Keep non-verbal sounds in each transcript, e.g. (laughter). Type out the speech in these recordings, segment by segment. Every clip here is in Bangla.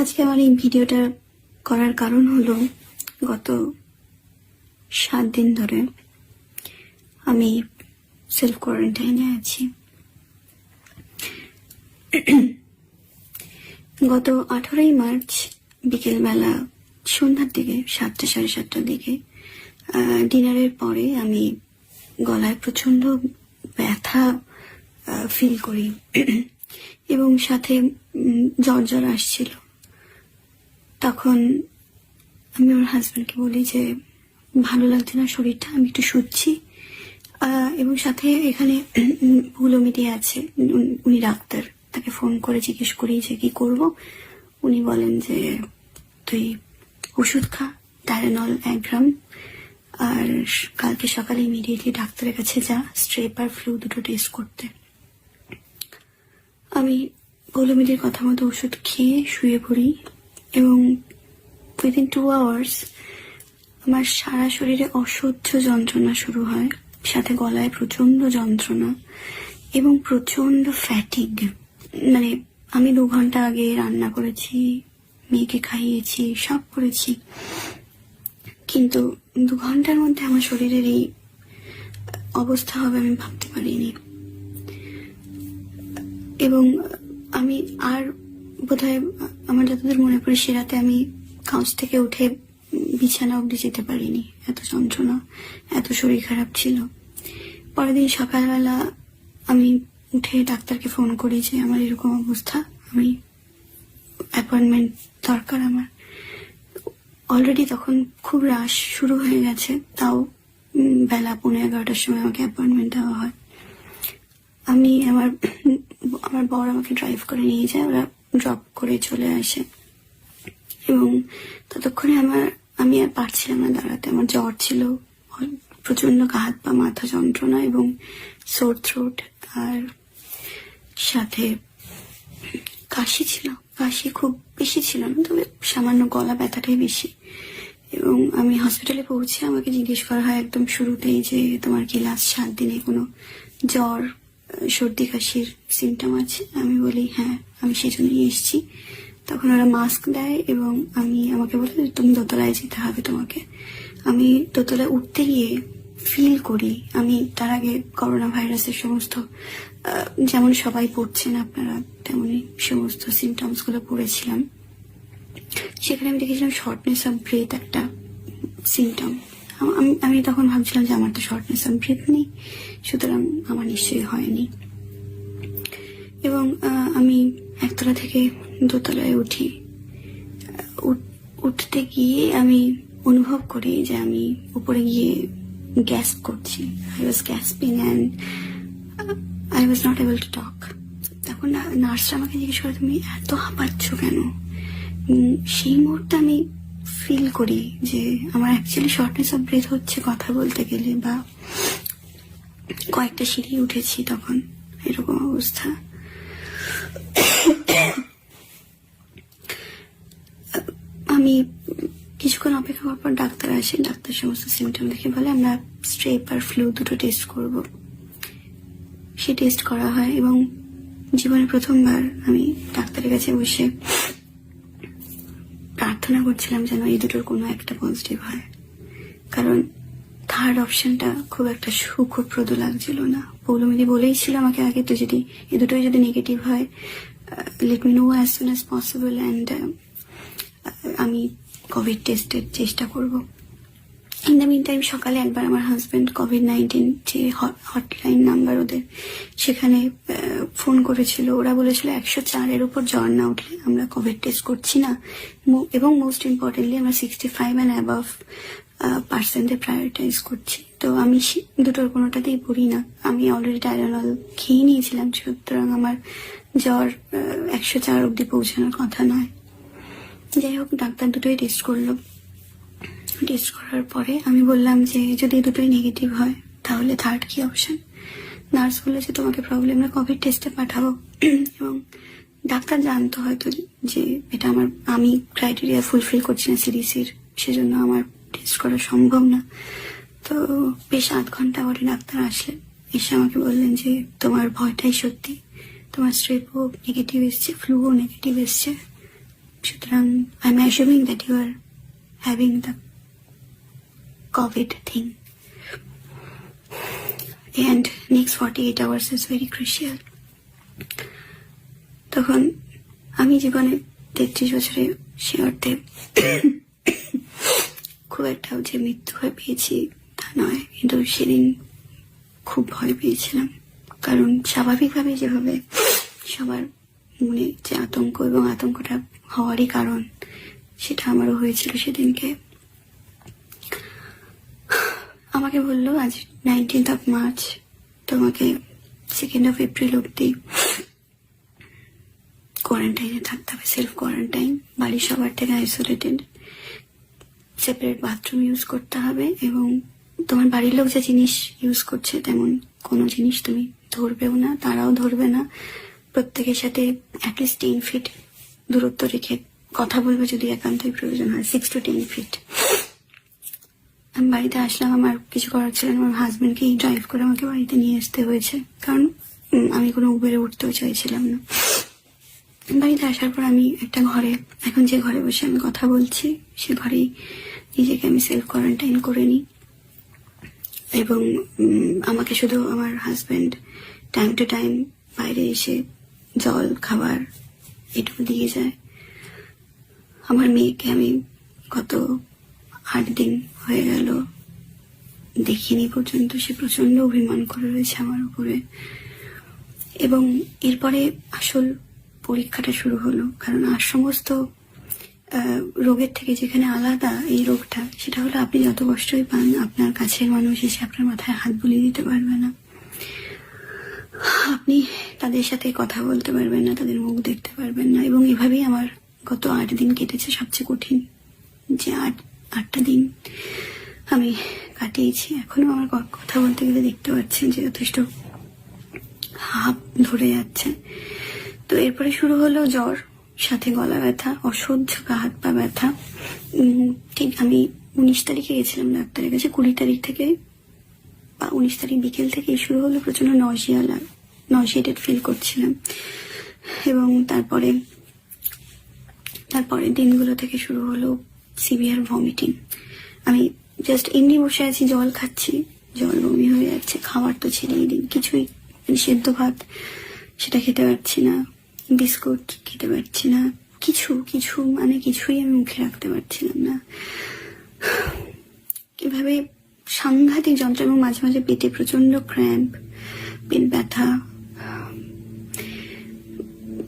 আজকে আমার এই ভিডিওটা করার কারণ হলো, গত সাত দিন ধরে আমি সেলফ কোয়ারেন্টাইনে আছি। গত আঠারোই মার্চ বিকেলবেলা সন্ধ্যার দিকে, সাতটা সাড়ে সাতটার দিকে ডিনারের পরে আমি গলায় প্রচণ্ড ব্যথা ফিল করি। এবং সাথে জ্বর জ্বর আসছিল। তখন আমি ওর হাজব্যান্ডকে বলি যে, ভালো লাগছে না শরীরটা, আমি একটু শুচ্ছি। এবং সাথে এখানে (clears throat) ভুলমিটি আছে। উনি- ডাক্তার। তাকে ফোন করে জিজ্ঞেস করি যে, কি করব? উনি বলেন যে, তুই ওষুধ খা টাইরানল এক গ্রাম। আর কালকে সকালে ইমিডিয়েটলি ডাক্তারের কাছে যা স্ট্রেপ আর ফ্লু দুটো টেস্ট করতে। আমি পৌলমিদের কথা মতো ওষুধ খেয়ে শুয়ে পড়ি। এবং উইদিন টু আওয়ার্স আমার সারা শরীরে অসহ্য যন্ত্রণা শুরু হয়, সাথে গলায় প্রচণ্ড যন্ত্রণা এবং প্রচণ্ড ফ্যাটিক মানে আমি দু ঘণ্টা আগে রান্না করেছি, মেয়েকে খাইয়েছি, সব করেছি। কিন্তু দু ঘণ্টার মধ্যে আমার শরীরের এই অবস্থা হবে আমি ভাবতে পারিনি। এবং আমি আর বোধহয় আমার যতদূর মনে পড়ে সে রাতে আমি কাউচ থেকে উঠে বিছানা অবধি যেতে পারিনি। এত যন্ত্রণা, এত শরীর খারাপ ছিল। পরের দিন সকালবেলা আমি উঠে ডাক্তারকে ফোন করি যে, আমার এরকম অবস্থা, আমি অ্যাপয়েন্টমেন্ট দরকার আমার। অলরেডি তখন খুব রাশ শুরু হয়ে গেছে, তাও বেলা পনেরো এগারোটার সময় আমাকে অ্যাপয়েন্টমেন্ট দেওয়া হয়। আমি আমার আমার বর আমাকে ড্রাইভ করে নিয়ে যায়, ওরা ড্রপ করে চলে আসে। এবং ততক্ষণে আমার, আমি আর পারছিলাম না দাঁড়াতে। আমার জ্বর ছিল। প্রচণ্ড হাত পা, মাথা যন্ত্রণা এবং সোর থ্রোট আর সাথে কাশি ছিল। কাশি খুব বেশি ছিল না, তবে সামান্য গলা ব্যথাটাই বেশি। এবং আমি হসপিটালে পৌঁছে আমাকে জিজ্ঞেস করা হয় একদম শুরুতেই যে, তোমার কি লাস্ট সাত দিনে কোনো জ্বর সর্দি কাশির সিমটম আছে, আমি বলি হ্যাঁ আমি সেই জন্যই এসেছি। তখন ওরা মাস্ক দেয় এবং আমি, আমাকে বলে, তুমি দোতলায় যেতে হবে তোমাকে। আমি দোতলায় উঠতে গিয়ে ফিল করি, আমি তার আগে করোনা ভাইরাসের সমস্ত যেমন সবাই পড়ছেন আপনারা তেমনই সমস্ত সিমটমসগুলো পড়েছিলাম। সেখানে আমি দেখেছিলাম শর্টনেস অফ ব্রেথ একটা সিমটম আমি আমি তখন ভাবছিলাম যে আমার তো শর্টনেস অফ ব্রেথ নেই, সুতরাং আমার নিশ্চয়ই হয়নি। এবং আমি একতলা থেকে দোতলায় উঠি। উঠ- উঠতে গিয়ে আমি অনুভব করি যে আমি উপরে গিয়ে গ্যাস করছি। I was gasping and I was not able to talk তখন নার্সরা আমাকে জিজ্ঞেস করে, তুমি এত হাঁপাচ্ছ কেন? সেই মুহূর্তে আমি ফিল করি যে আমার অ্যাকচুয়ালি শর্টনেস অফ ব্রেথ হচ্ছে কথা বলতে গেলে বা কয়েকটা সিঁড়ি উঠেছি তখন, এরকম অবস্থা। আমি কিছুক্ষণ অপেক্ষা করার পর ডাক্তার আসে, ডাক্তার সমস্ত সিমটম দেখে বলে, আমরা স্ট্রেপ আর ফ্লু দুটো টেস্ট করব। সে টেস্ট করা হয় এবং জীবনে প্রথমবার আমি ডাক্তারের কাছে বসে প্রার্থনা করছিলাম যেন এই দুটোর কোনো একটা পজিটিভ হয়। কারণ থার্ড অপশনটা খুব একটা সুখপ্রদ লাগছিল না। পৌলমিদি বলেই ছিল আমাকে আগে তো যদি এ দুটোই যদি নেগেটিভ হয় let me know as soon as possible and আমি কোভিড টেস্টের চেষ্টা করব। ইন দ্য মিন টাইম সকালে একবার আমার হাজব্যান্ড কোভিড নাইন্টিন যে হটলাইন নাম্বার ওদের, সেখানে ফোন করেছিল, ওরা বলেছিল একশো চারের উপর জ্বর না উঠলে আমরা কোভিড টেস্ট করছি না। এবং মোস্ট ইম্পর্টেন্টলি আমরা সিক্সটি ফাইভ অ্যান্ড অ্যাবাভ পার্সেন্টে প্রায়োরিটাইজ করছি। তো আমি দুটোর কোনোটাতেই পড়ি না। আমি অলরেডি টাইরানল খেয়ে নিয়েছিলাম, সুতরাং আমার জ্বর একশো চার অবধি পৌঁছানোর কথা নয়। যাই হোক, ডাক্তার দুটোই টেস্ট করল। টেস্ট করার পরে আমি বললাম যে, যদি দুটোই নেগেটিভ হয়, তাহলে থার্ড কি অপশন নার্স বলেছে তোমাকে প্রবলেম কোভিড টেস্টে পাঠাবো। এবং ডাক্তার জানতো হয়তো যে এটা আমার, আমি ক্রাইটেরিয়া ফুলফিল করছি না সিডিসির সেজন্য আমার টেস্ট করা সম্ভব না। তো বেশ আধ ঘণ্টা পরে ডাক্তার আসলেন। এসে আমাকে বললেন যে, তোমার ভয়টাই সত্যি। তোমার স্ট্রেপও নেগেটিভ এসছে ফ্লুও নেগেটিভ এসছে। সুতরাং I am assuming that you are having the COVID thing and next 48 hours is very crucial. তখন আমি জীবনে তেত্রিশ বছরে সে অর্থে খুব একটা যে মৃত্যু ভয় পেয়েছি তা নয়। কিন্তু সেদিন খুব ভয় পেয়েছিলাম। কারণ স্বাভাবিকভাবে যেভাবে সবার মনে যে আতঙ্ক এবং আতঙ্কটা হওয়ারই কারণ সেটা আমারও হয়েছিল সেদিনকে। আমাকে বলল, আজ নাইনটিন্থ অফ মার্চ তোমাকে সেকেন্ড অফ এপ্রিল অব্দি কোয়ারেন্টাইনে থাকতে হবে সেলফ কোয়ারেন্টাইন বাড়ির সবার থেকে আইসোলেটেড সেপারেট বাথরুম ইউজ করতে হবে এবং তোমার বাড়ির লোক যে জিনিস ইউজ করছে, তেমন কোনো জিনিস তুমি ধরবেও না, তারাও ধরবে না। প্রত্যেকের সাথে অ্যাটলিস্ট টেন ফিট দূরত্ব রেখে কথা বলবে যদি একান্তই প্রয়োজন হয় সিক্স টু টেন ফিট আমি বাড়িতে আসলাম আমার কিছু করার ছিল আমার হাজবেন্ডকেই ড্রাইভ করে আমাকে বাড়িতে নিয়ে আসতে হয়েছে। কারণ আমি কোনো উবেরে উঠতেও চাইছিলাম না। বাড়িতে আসার পর আমি একটা ঘরে, এখন যে ঘরে বসে আমি কথা বলছি, সে ঘরেই নিজেকে আমি সেলফ কোয়ারেন্টাইন করে নিই। এবং আমাকে শুধু আমার হাজবেন্ড টাইম টু টাইম বাইরে এসে জল, খাবার এটুকু দিয়ে যায়। আমার মেয়েকে আমি গত আট দিন হয়ে গেল। দেখিনি পর্যন্ত সে প্রচণ্ড অভিমান করে রয়েছে আমার উপরে। এবং এরপরে আসল পরীক্ষাটা শুরু হলো, কারণ আর সমস্ত রোগের থেকে যেখানে আলাদা এই রোগটা, সেটা হলো আপনি যত কষ্টই পান, আপনার কাছের মানুষ এসে আপনার মাথায় হাত বুলিয়ে দিতে পারবে না। আপনি তাদের সাথে কথা বলতে পারবেন না, তাদের মুখ দেখতে পারবেন না। এবং এভাবেই আমার গত আট দিন কেটেছে সবচেয়ে কঠিন যে আট আটটা দিন আমি কাটিয়েছি। এখনও আমার কথা বলতে গেলে দেখতে পাচ্ছেন যে যথেষ্ট হাফ ধরে যাচ্ছে। তো এরপরে শুরু হলো জ্বর, সাথে গলা ব্যথা, অসহ্য গা হাত পা ব্যথা। ঠিক আমি উনিশ তারিখে গেছিলাম ডাক্তারের কাছে। কুড়ি তারিখ থেকে বা উনিশ তারিখ বিকেল থেকে শুরু হলো। প্রচণ্ড নজিয়া লাগ নজিয়েটেড ফিল করছিলাম। এবং তারপরে তারপরের দিনগুলো থেকে শুরু হলো সিভিয়ার ভমিটিং আমি জাস্ট এমনি বসে আছি, জল খাচ্ছি, জল বমি হয়ে যাচ্ছে, খাবার তো ছেড়েই দিন কিছুই মানে সেদ্ধ ভাত সেটা খেতে পারছি না, বিস্কুট খেতে পারছি না, কিছু কিছু মানে কিছুই আমি মুখে রাখতে পারছিলাম না। এভাবে সাংঘাতিক যন্ত্র এবং মাঝে মাঝে পেটে প্রচণ্ড ক্র্যাম্প পেট ব্যথা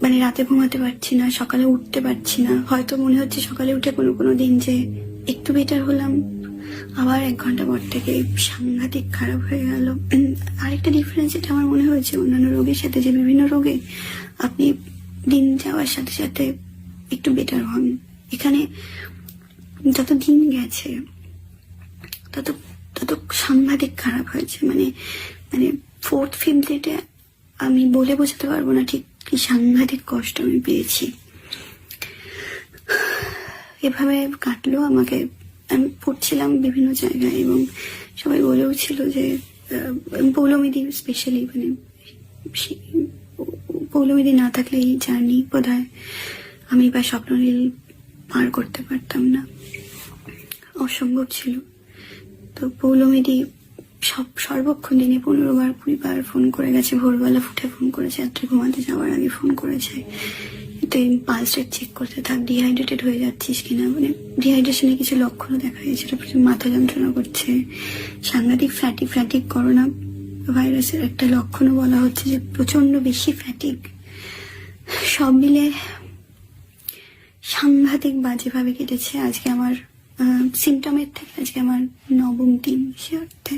মানে রাতে ঘুমাতে পারছি না, সকালে উঠতে পারছি না। হয়তো মনে হচ্ছে সকালে উঠে কোনো কোনো দিন যে একটু বেটার হলাম। আবার এক ঘণ্টা পর থেকে সাংঘাতিক খারাপ হয়ে গেল। আরেকটা ডিফারেন্স যেটা আমার মনে হয়েছে, অন্যান্য রোগের সাথে যে বিভিন্ন রোগে আপনি দিন যাওয়ার সাথে সাথে একটু বেটার হন। এখানে যত দিন গেছে, তত তত সাংঘাতিক খারাপ হয়েছে। মানে মানে ফোর্থ ফিফথ ডেটে আমি বলে বোঝাতে পারব না ঠিক কি সাংঘাতিক কষ্ট আমি পেয়েছি। এভাবে কাটলো আমাকে। আমি পড়ছিলাম বিভিন্ন জায়গায় এবং সবাই বলেও ছিল যে পৌলমিদি স্পেশালি মানে পৌলমিদি না থাকলে এই জার্নি বোধ আমি বা স্বপ্নলীল পার করতে পারতাম না। অসম্ভব ছিল। তো পৌলমিদি সব সর্বক্ষণ দিনে পনেরো বার কুড়ি বার ফোন করে গেছে, ভোরবেলা ফুটে ফোন করেছে, রাত্রে ঘুমাতে যাওয়ার আগে ফোন করেছে। তুই পালস রেট চেক করতে থাক ডিহাইড্রেটেড হয়ে যাচ্ছিস কিনা? মানে ডিহাইড্রেশনের কিছু লক্ষণও দেখা যাচ্ছে প্রচুর মাথা যন্ত্রণা করছে। সাংঘাতিক ফ্যাটিক ফ্যাটিক করোনা ভাইরাসের একটা লক্ষণও বলা হচ্ছে যে প্রচণ্ড বেশি ফ্যাটিক সব মিলে সাংঘাতিক বাজেভাবে কেটেছে আজকে আমার সিমটমের থেকে আজকে আমার নবম দিন সে অর্থে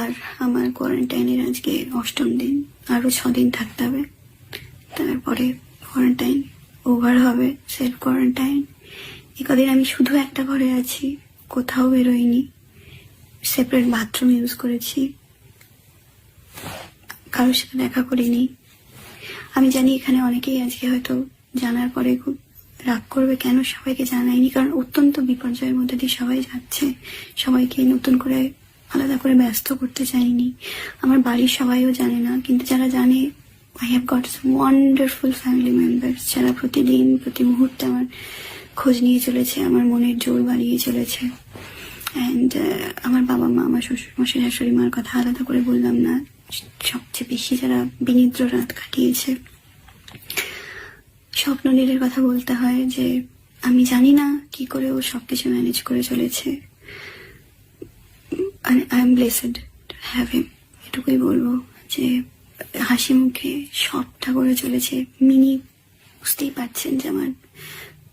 আর আমার কোয়ারেন্টাইনের আজকে অষ্টম দিন আরও ছ দিন থাকতে হবে। তারপরে কোয়ারেন্টাইন ওভার হবে সেলফ কোয়ারেন্টাইন কদিন আমি শুধু একটা ঘরে আছি, কোথাও বেরোইনি। সেপারেট বাথরুম ইউজ করেছি। কারোর সাথে দেখা করিনি। আমি জানি এখানে অনেকেই আজকে হয়তো জানার পরে খুব রাগ করবে, কেন সবাইকে জানাইনি? কারণ অত্যন্ত বিপর্যয়ের মধ্যে দিয়ে সবাই যাচ্ছে। সবাইকে নতুন করে আলাদা করে ব্যস্ত করতে চাইনি। আমার বাড়ির সবাইও জানে না, কিন্তু যারা জানে I have got wonderful family members যারা প্রতিদিন, প্রতি মুহূর্তে আমার খোঁজ নিয়ে চলেছে, আমার মনের জোর বাড়িয়ে চলেছে। অ্যান্ড আমার বাবা মা, আমার শ্বশুর মশাই শাশুড়ি মার কথা আলাদা করে বললাম না। সবচেয়ে বেশি যারা বিনিদ্র রাত কাটিয়েছে। স্বপ্ন নীলের কথা বলতে হয় যে, আমি জানি না কি করে ও সবকিছু ম্যানেজ করে চলেছে। I am blessed have him এটুকুই বলব যে হাসি মুখে সবটা করে চলেছে। মিনি বুঝতেই পারছেন যে আমার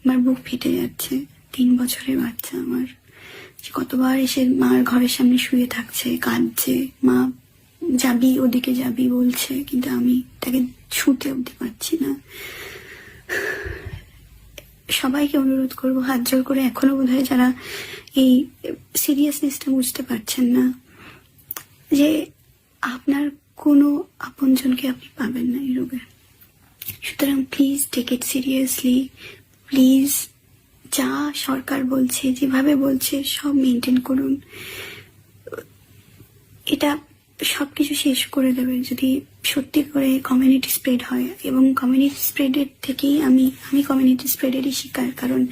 আমার বুক ফেটে যাচ্ছে। তিন বছরের বাচ্চা আমার। কতবার এসে মার ঘরের সামনে শুয়ে থাকছে, কাঁদছে। মা যাবি, ওদিকে যাবি বলছে, কিন্তু আমি তাকে ছুঁতে অবধি পারছি না। সবাইকে অনুরোধ করব হাত জোর করে এখনও বোধ যারা এই সিরিয়াসনেসটা বুঝতে পারছেন না যে আপনার কোনো আপনজনকে আপনি পাবেন না এই রোগে। সুতরাং please take it seriously please যা সরকার বলছে, যেভাবে বলছে, সব মেনটেন করুন। এটা সবকিছু শেষ করে দেবে যদি সত্যি করে কমিউনিটি স্প্রেড হয়। এবং কমিউনিটি স্প্রেডের থেকেই আমি আমি কমিউনিটি স্প্রেডেরই শিকার। কারণ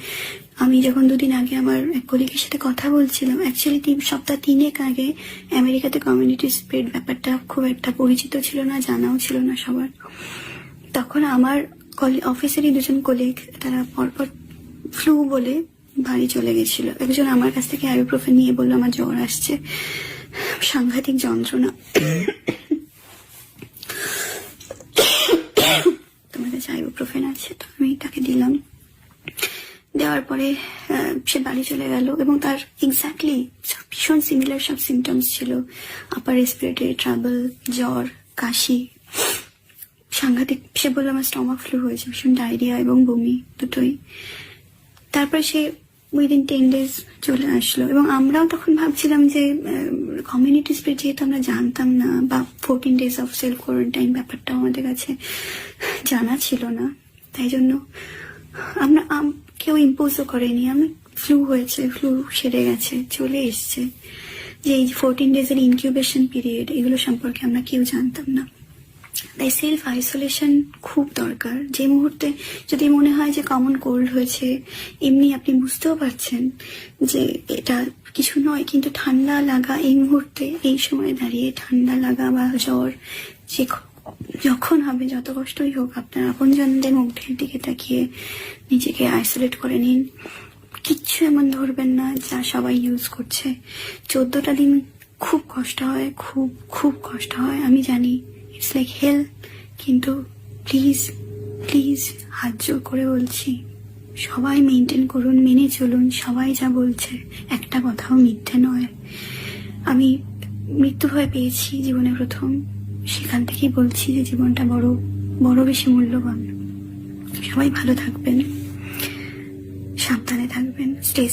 আমি যখন দুদিন আগে আমার এক কলিগের সাথে কথা বলছিলাম অ্যাকচুয়ালি তিন, সপ্তাহ তিনেক আগে আমেরিকাতে কমিউনিটি স্প্রেড ব্যাপারটা খুব একটা পরিচিত ছিল না, জানাও ছিল না সবার। তখন আমার অফিসেরই দুজন কলিগ তারা পরপর ফ্লু বলে বাড়ি চলে গেছিল। একজন আমার কাছ থেকে আইব্রোফেন নিয়ে বলল, আমার জ্বর আসছে। সাংঘাতিক যন্ত্রণা। তোমার কাছে আইব্রোফেন আছে, তো আমি তাকে দিলাম। দেওয়ার পরে সে বাড়ি চলে গেল এবং তার এক্স্যাক্টলি ভীষণ সিমিলার সব সিমটমস ছিল। আপার রেসপিরেটরি ট্রাবল জ্বর, কাশি। সাংঘাতিক, সে বলল, আমার স্টমাক ফ্লু হয়েছে, ভীষণ ডায়রিয়া এবং বমি দুটোই। তারপরে সে উইদিন টেন ডেজ চলে আসলো। এবং আমরাও তখন ভাবছিলাম যে কমিউনিটি স্প্রেড যেহেতু আমরা জানতাম না, বা fourteen days of self quarantine ব্যাপারটা আমাদের কাছে জানা ছিল না। তাই জন্য আমরা কেউ ইম্পোজও করেনি। আমি ফ্লু হয়েছে ফ্লু সেরে গেছে, চলে এসছে। যে এই ফোরটিন ডেজের ইনকিউবেশন পিরিয়ড এগুলো সম্পর্কে আমরা কেউ জানতাম না। তাই সেলফ আইসোলেশন খুব দরকার। যে মুহূর্তে যদি মনে হয় যে কমন কোল্ড হয়েছে, এমনি আপনি বুঝতেও পারছেন যে এটা কিছু নয়, কিন্তু ঠান্ডা লাগা এই মুহূর্তে, এই সময় দাঁড়িয়ে ঠান্ডা লাগা বা জ্বর যে যখন হবে, যত কষ্টই হোক, আপনার আপনজনদের মুখের দিকে তাকিয়ে নিজেকে আইসোলেট করে নিন। কিচ্ছু এমন ধরবেন না যা সবাই ইউজ করছে। চোদ্দটা দিন খুব কষ্ট হয়, খুব খুব কষ্ট হয়, আমি জানি। ইটস লাইক হেল কিন্তু প্লিজ প্লিজ হাত জোর করে বলছি, সবাই মেনটেন করুন, মেনে চলুন, সবাই যা বলছে, একটা কথাও মিথ্যে নয়। আমি মৃত্যু ভয় পেয়েছি জীবনে প্রথম, সেখান থেকেই বলছি যে জীবনটা বড় বড় বেশি মূল্যবান। সবাই ভালো থাকবেন, সাবধানে থাকবেন স্টে